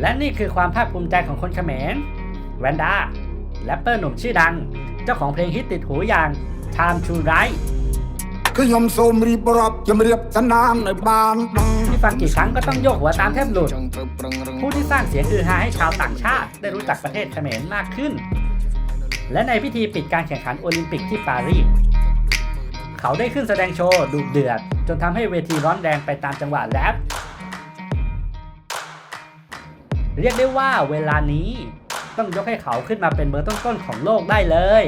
และนี่คือความภาคภูมิใจของคนเขมรแวนด้าแรปเปอร์หนุ่มชื่อดัง เจ้าของเพลงฮิตติดหูอย่างชามชูไรคือผมโสมรีบรอบจำเรียบสนามในบ้านที่ฟังกี่ครั้งก็ต้องโยกหัวตามแทบหลุด ผู้ที่สร้างเสียงคือฮาให้ชาวต่างชาติ ได้รู้จักประเทศเขมรมากขึ้น และในพิธีปิดการแข่งขันโอลิมปิกที่ปารีสเขาได้ขึ้นแสดงโชว์ดุเดือด จนทำให้เวทีร้อนแรงไปตามจังหวะแรป เรียกได้ว่าเวลานี้ ต้องยกให้เขาขึ้นมาเป็นเบอร์ต้นๆของโลกได้เลย